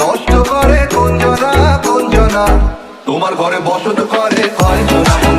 নষ্ট করে তোমার ঘরে বসত করে কয়জনা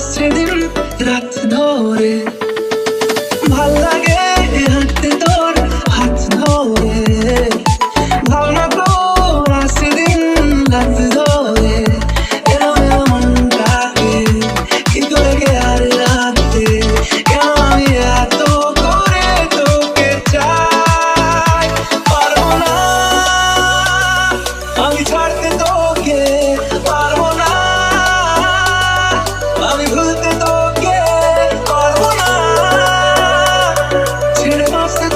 আসছে দিন রাত ধরে।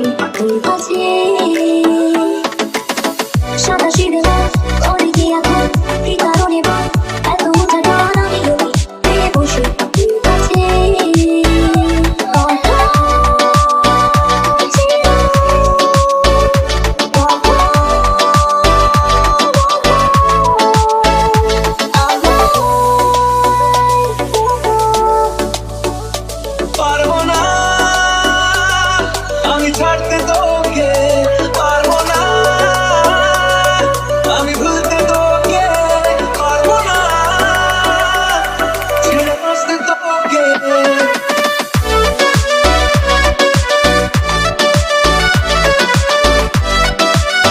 你把头发。